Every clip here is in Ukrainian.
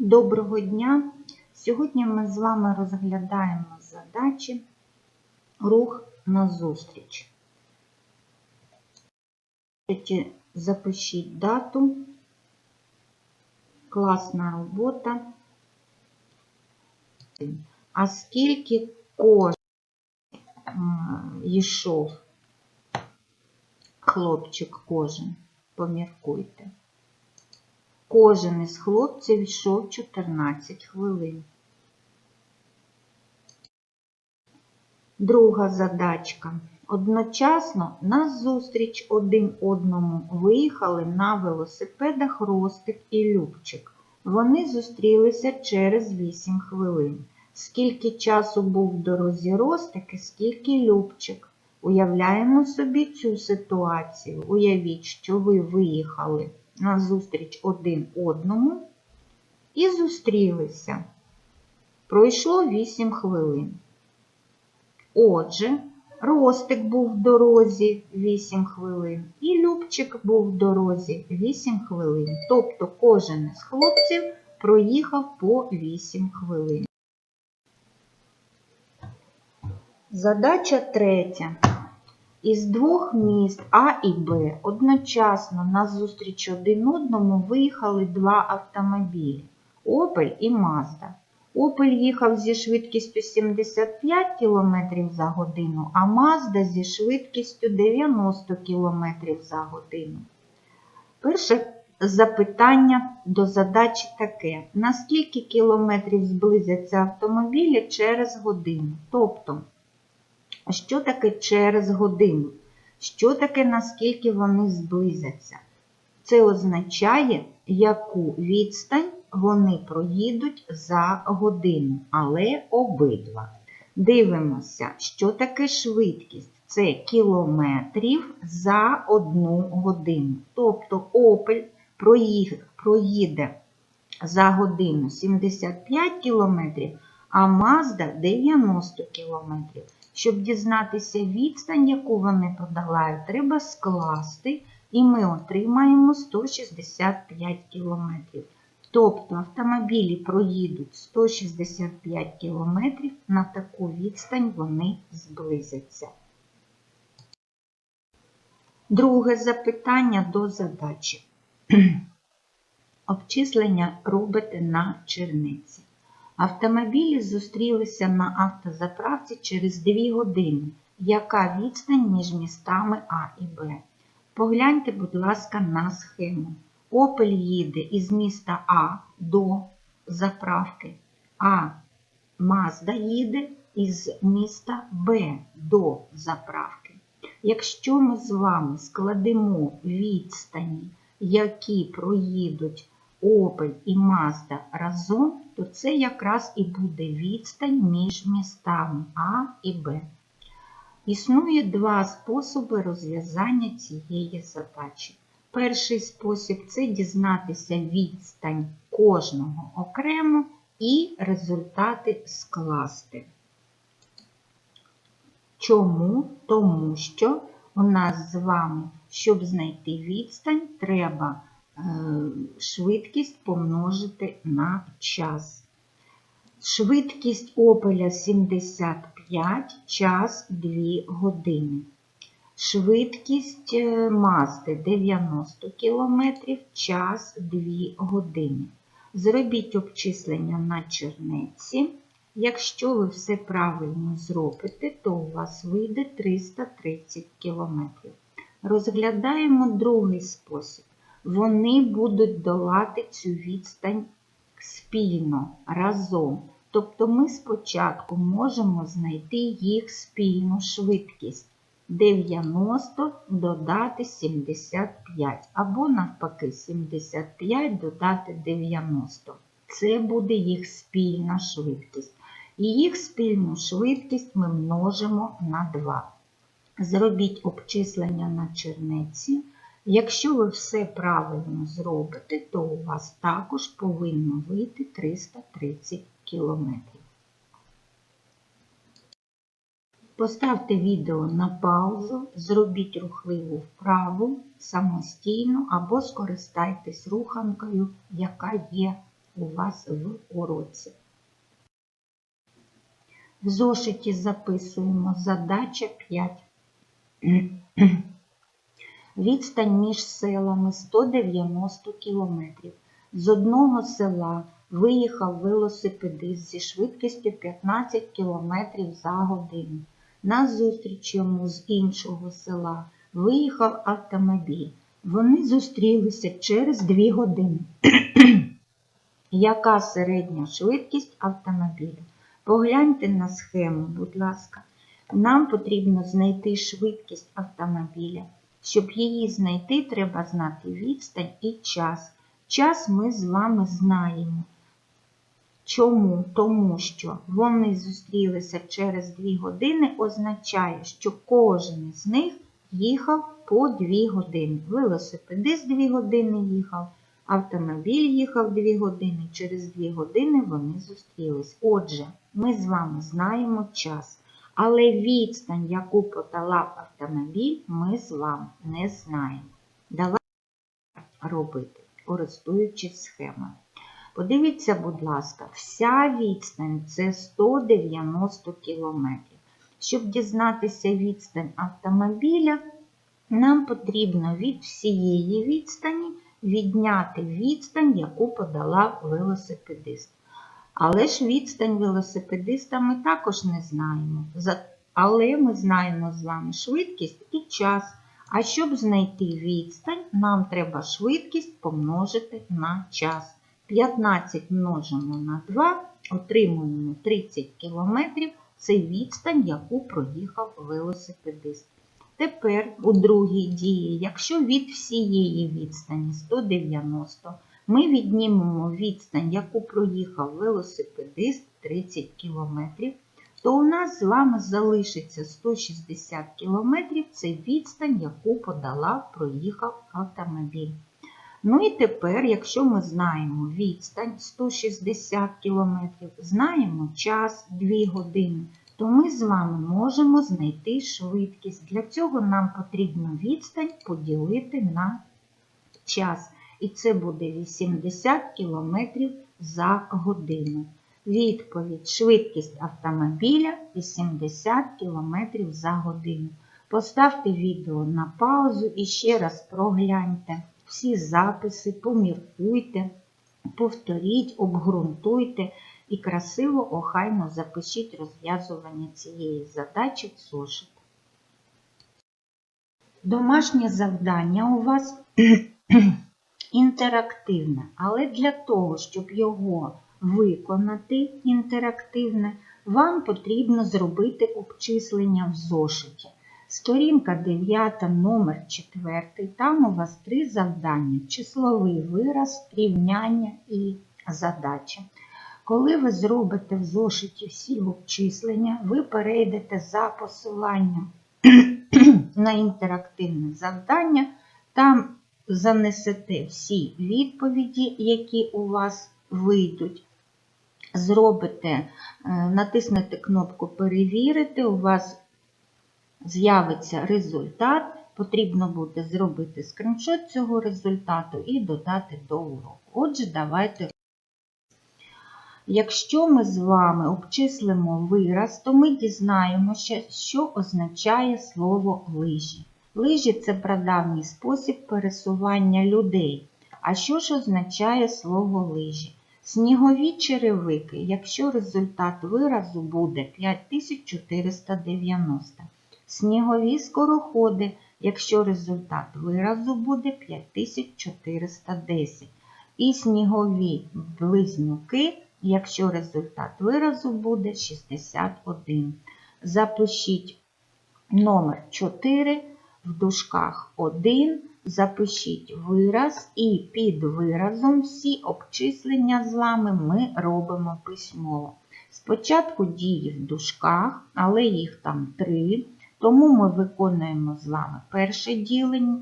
Доброго дня! Сьогодні ми з вами розглядаємо задачі рух назустріч. Запишіть дату. Класна робота. А скільки кожен йшов хлопчик кожен, поміркуйте. Кожен із хлопців йшов 14 хвилин. Друга задачка. Одночасно на зустріч один одному виїхали на велосипедах Ростик і Любчик. Вони зустрілися через 8 хвилин. Скільки часу був в дорозі Ростик і скільки Любчик? Уявляємо собі цю ситуацію. Уявіть, що ви виїхали на зустріч один одному і зустрілися. Пройшло 8 хвилин. Отже, Ростик був в дорозі 8 хвилин, і Любчик був в дорозі 8 хвилин. Тобто кожен із хлопців проїхав по 8 хвилин. Задача третя. Із двох міст А і Б одночасно на зустріч один одному виїхали два автомобілі Опель і Мазда. Опель їхав зі швидкістю 75 км за годину, а Мазда зі швидкістю 90 км за годину. Перше запитання до задачі таке: наскільки кілометрів зблизяться автомобілі через годину? Тобто, що таке через годину? Що таке, наскільки вони зблизяться? Це означає, яку відстань вони проїдуть за годину, але обидва. Дивимося, що таке швидкість? Це кілометрів за одну годину. Тобто Опель проїде за годину 75 кілометрів, а Мазда 90 кілометрів. Щоб дізнатися відстань, яку вони подолають, треба скласти, і ми отримаємо 165 кілометрів. Тобто автомобілі проїдуть 165 кілометрів, на таку відстань вони зблизяться. Друге запитання до задачі. Обчислення робите на черниці. Автомобілі зустрілися на автозаправці через 2 години. Яка відстань між містами А і Б? Погляньте, будь ласка, на схему. Опель їде із міста А до заправки, а Мазда їде із міста Б до заправки. Якщо ми з вами складемо відстані, які проїдуть Опель і Мазда разом, то це якраз і буде відстань між містами А і Б. Існує два способи розв'язання цієї задачі. Перший спосіб це дізнатися відстань кожного окремо і результати скласти. Чому? Тому що у нас з вами, щоб знайти відстань, треба швидкість помножити на час. Швидкість опеля 75, час 2 години. Швидкість Мазди 90 км, час 2 години. Зробіть обчислення на чернеці. Якщо ви все правильно зробите, то у вас вийде 330 км. Розглядаємо другий спосіб вони будуть долати цю відстань спільно, разом. Тобто ми спочатку можемо знайти їх спільну швидкість 90 додати 75, або навпаки, 75 додати 90. Це буде їх спільна швидкість. І їх спільну швидкість ми множимо на 2. Зробіть обчислення на чернеці. Якщо ви все правильно зробите, то у вас також повинно вийти 330 км. Поставте відео на паузу, зробіть рухливу вправу самостійно або скористайтесь руханкою, яка є у вас в уроці. В зошиті записуємо задача 5. Відстань між селами 190 кілометрів. З одного села виїхав велосипедист зі швидкістю 15 км за годину. Назустріч йому з іншого села виїхав автомобіль. Вони зустрілися через 2 години. Яка середня швидкість автомобіля? Погляньте на схему, будь ласка. Нам потрібно знайти швидкість автомобіля. Щоб її знайти, треба знати відстань і час. Час ми з вами знаємо. Чому? Тому що вони зустрілися через 2 години, означає, що кожен з них їхав по 2 години. Велосипедист 2 години їхав, автомобіль їхав 2 години, через 2 години вони зустрілись. Отже, ми з вами знаємо час. Але відстань, яку подолав автомобіль, ми з вами не знаємо. Давайте робити, користуючись схемою. Подивіться, будь ласка, вся відстань це 190 км. Щоб дізнатися відстань автомобіля, нам потрібно від всієї відстані відняти відстань, яку подолав велосипедист. Але ж відстань велосипедиста ми також не знаємо. Але ми знаємо з вами швидкість і час. А щоб знайти відстань, нам треба швидкість помножити на час. 15 множимо на 2, отримуємо 30 км. Це відстань, яку проїхав велосипедист. Тепер у другій дії, якщо від всієї відстані 190, ми віднімемо відстань, яку проїхав велосипедист 30 км, то у нас з вами залишиться 160 км, це відстань, яку подолав, проїхав автомобіль. Ну і тепер, якщо ми знаємо відстань 160 км, знаємо час 2 години, то ми з вами можемо знайти швидкість. Для цього нам потрібно відстань поділити на час. І це буде 80 км за годину. Відповідь швидкість автомобіля 80 км за годину. Поставте відео на паузу і ще раз прогляньте всі записи, поміркуйте, повторіть, обґрунтуйте і красиво, охайно запишіть розв'язування цієї задачі в зошит. Домашнє завдання у вас інтерактивне, але для того, щоб його виконати інтерактивне, вам потрібно зробити обчислення в зошиті. Сторінка 9, номер 4, там у вас три завдання: числовий вираз, рівняння і задача. Коли ви зробите в зошиті всі обчислення, ви перейдете за посиланням на інтерактивне завдання, там занесете всі відповіді, які у вас вийдуть. Зробите, е, натиснете кнопку Перевірити, у вас з'явиться результат. Потрібно буде зробити скріншот цього результату і додати до уроку. Отже, давайте. Якщо ми з вами обчислимо вираз, то ми дізнаємося, що означає слово лижі. Лижі це прадавній спосіб пересування людей. А що ж означає слово лижі? Снігові черевики, якщо результат виразу буде 5490. Снігові скороходи, якщо результат виразу буде 5410. І снігові близнюки, якщо результат виразу буде 61. Запишіть номер 4 в дужках 1, запишіть вираз і під виразом всі обчислення з вами ми робимо письмово. Спочатку дії в дужках, але їх там 3. Тому ми виконуємо з вами перше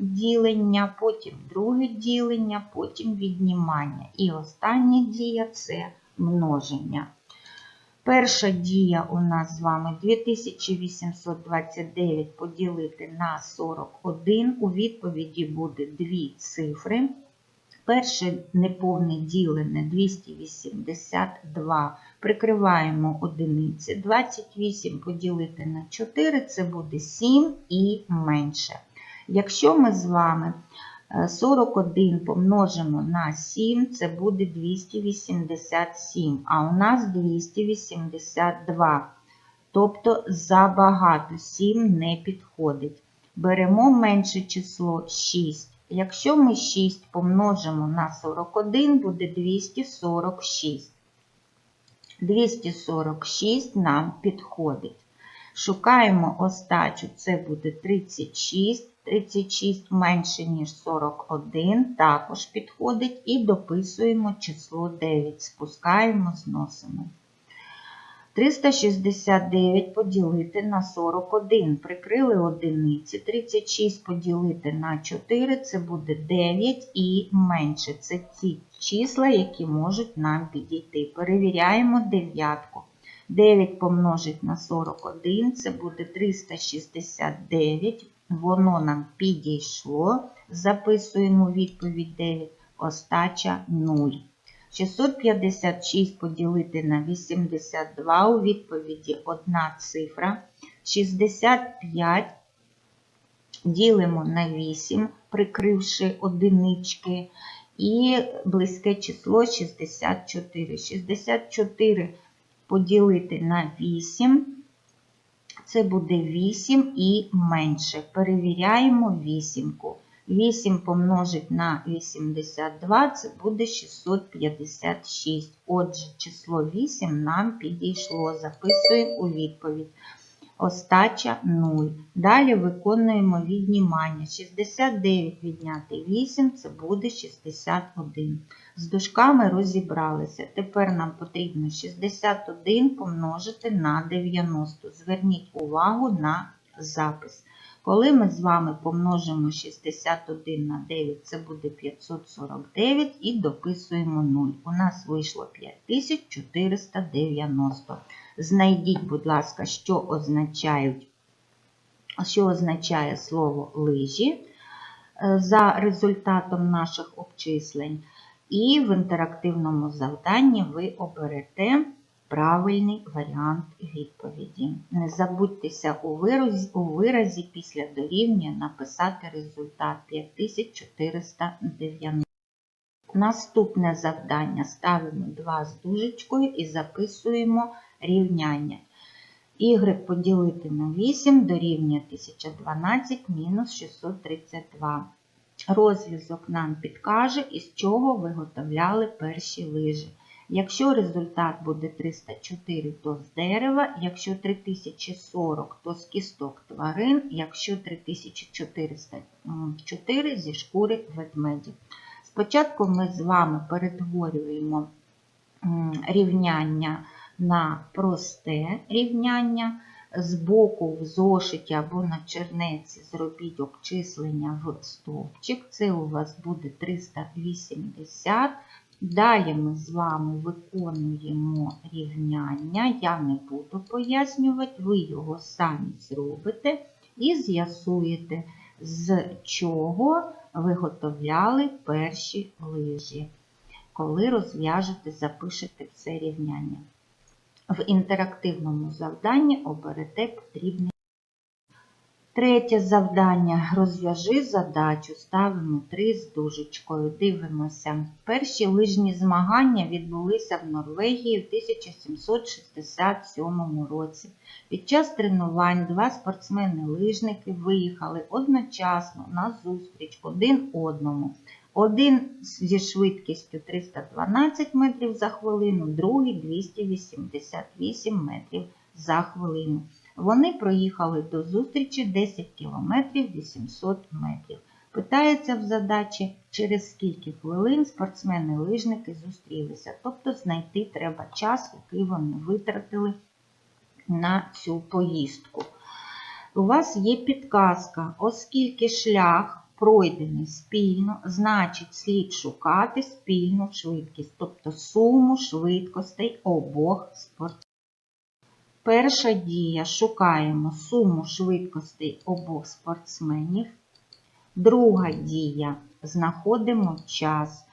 ділення, потім друге ділення, потім віднімання. І остання дія це множення. Перша дія у нас з вами 2829 поділити на 41. У відповіді буде дві цифри. Перше неповне ділене 282. Прикриваємо одиниці. 28 поділити на 4 це буде 7 і менше. Якщо ми з вами 41 помножимо на 7, це буде 287, а у нас 282. Тобто забагато 7 не підходить. Беремо менше число 6. Якщо ми 6 помножимо на 41, буде 246. 246 нам підходить. Шукаємо остачу, це буде 36. 36 менше, ніж 41, також підходить. І дописуємо число 9. Спускаємо, зносимо. 369 поділити на 41. Прикрили одиниці. 36 поділити на 4 це буде 9 і менше. Це ті числа, які можуть нам підійти. Перевіряємо дев'ятку. 9 помножить на 41 це буде 369. Воно нам підійшло. Записуємо відповідь 9. Остача 0. 656 поділити на 82 у відповіді одна цифра. 65 ділимо на 8, прикривши одинички. І близьке число 64. 64 поділити на 8. Це буде 8 і менше. Перевіряємо вісімку. 8 помножить на 82, це буде 656. Отже, число 8 нам підійшло. Записуємо у відповідь. Остача 0. Далі виконуємо віднімання. 69 відняти 8, це буде 61. З дужками розібралися. Тепер нам потрібно 61 помножити на 90. Зверніть увагу на запис. Коли ми з вами помножимо 61 на 9, це буде 549 і дописуємо 0. У нас вийшло 5490. Знайдіть, будь ласка, що що означає слово лижі за результатом наших обчислень. І в інтерактивному завданні ви оберете правильний варіант відповіді. Не забудьтеся у виразі, у виразі після дорівнює написати результат 5490. Наступне завдання ставимо 2 з дужечкою і записуємо рівняння. Y поділити на 8 дорівнює 1012 мінус 632. Розв'язок нам підкаже, із чого виготовляли перші лижі. Якщо результат буде 304, то з дерева, якщо 3040, то з кісток тварин, якщо 3404 зі шкури ведмедів. Спочатку ми з вами перетворюємо рівняння на просте рівняння. З боку в зошиті або на чернеці зробіть обчислення в стовпчик. Це у вас буде 380. Далі ми з вами виконуємо рівняння. Я не буду пояснювати, ви його самі зробите і з'ясуєте, з чого виготовляли перші лижі. Коли розв'яжете, запишете це рівняння. В інтерактивному завданні оберете потрібний. Третє завдання. Розв'яжи задачу. Ставимо 3 з дужечкою. Дивимося. Перші лижні змагання відбулися в Норвегії в 1767 році. Під час тренувань два спортсмени-лижники виїхали одночасно на зустріч один одному. Один зі швидкістю 312 метрів за хвилину, другий 288 метрів за хвилину. Вони проїхали до зустрічі 10 км 800 метрів. Питається в задачі, через скільки хвилин спортсмени-лижники зустрілися. Тобто знайти треба час, який вони витратили на цю поїздку. У вас є підказка, оскільки шлях пройдений спільно, значить слід шукати спільну швидкість, тобто суму швидкостей обох спортсменів. Перша дія шукаємо суму швидкостей обох спортсменів. Друга дія знаходимо час.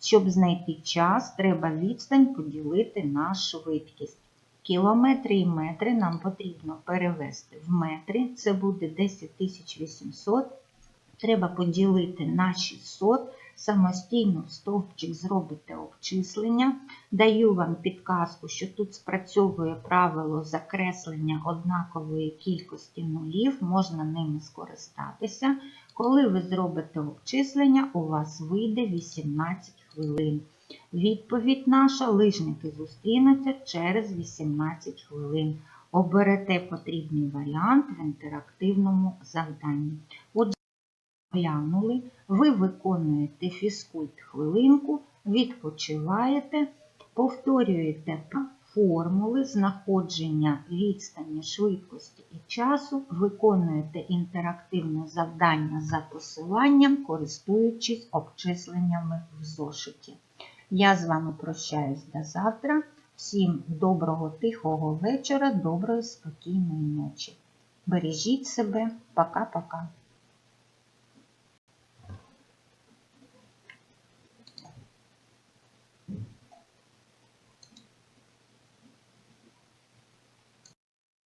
Щоб знайти час, треба відстань поділити на швидкість. Кілометри і метри нам потрібно перевести в метри. Це буде 10800. Треба поділити на 600. Самостійно стовпчик зробите обчислення. Даю вам підказку, що тут спрацьовує правило закреслення однакової кількості нулів, можна ними скористатися. Коли ви зробите обчислення, у вас вийде 18 хвилин. Відповідь наша лижники зустрінуться через 18 хвилин. Оберете потрібний варіант в інтерактивному завданні. Глянули, ви виконуєте фізкульт хвилинку, відпочиваєте, повторюєте формули знаходження відстані, швидкості і часу, виконуєте інтерактивне завдання за посиланням, користуючись обчисленнями в зошиті. Я з вами прощаюсь до завтра. Всім доброго тихого вечора, доброї спокійної ночі. Бережіть себе, пока-пока.